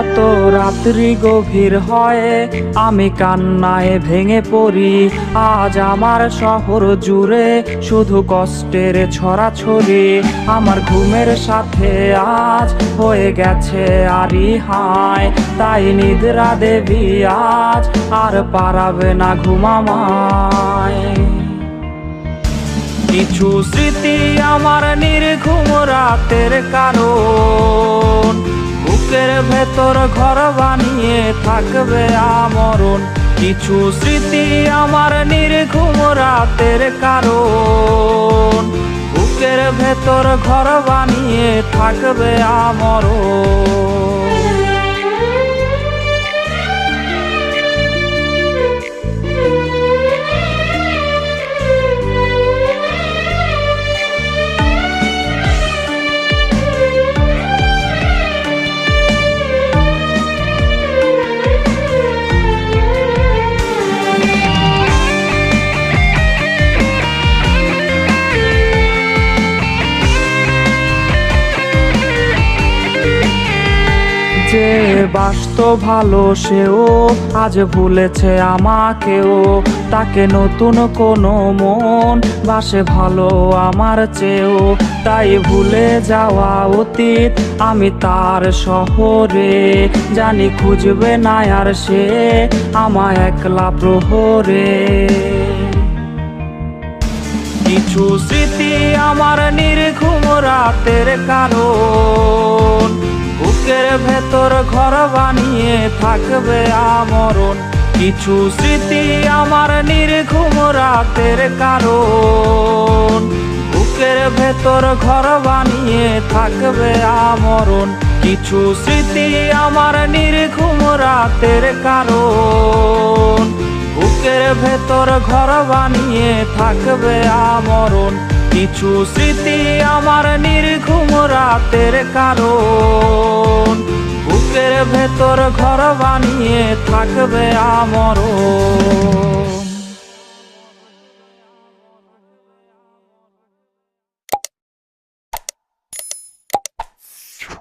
যত রাত্রি গভীর হয়, আমি কান্নায় ভেঙে পড়ি। আজ আমার শহর জুড়ে শুধু কষ্টের ছড়াছড়ি। আমার ঘুমের সাথে আজ হয়ে গেছে আরি হায়। তাই নিদ্রা দেবী, আজ আর পারাবে না ঘুমামায় কিছু স্মৃতি আমার নির্ঘুম রাতের কারণ। বুকের ভেতর ঘর বানিয়ে থাকবে আমরণ। কিছু স্মৃতি আমার নির্ঘুম রাতের কারণ। বুকের ভেতর ঘর বানিয়ে থাকবে আমরণ। যে বাসত ভালো সেও আজ ভুলেছে আমাকেও। তাকে নতুন কোনো মন বাসে ভালো আমার চেয়েও। তাই ভুলে যাওয়া অতীত আমি তার শহরে। জানি খুঁজবে না আর সে আমায় একলা প্রহরে। কিছু স্মৃতি আমার নির্ঘুম রাতের কারণ ভেতর ঘর বানিয়ে থাকবে আমরণ। কিছু স্মৃতি আমার নির্ঘুম রাতের কারণ। বুকের ভেতর ঘর বানিয়ে থাকবে আমরণ। কিছু স্মৃতি আমার নির্ঘুম রাতের কারণ। বুকের ভেতর ঘর বানিয়ে থাকবে আমরণ। কিছু স্মৃতি আমার নির্ঘুম রাতের কারণ। বুকের ভেতর ঘর বানিয়ে থাকবে আমরণ।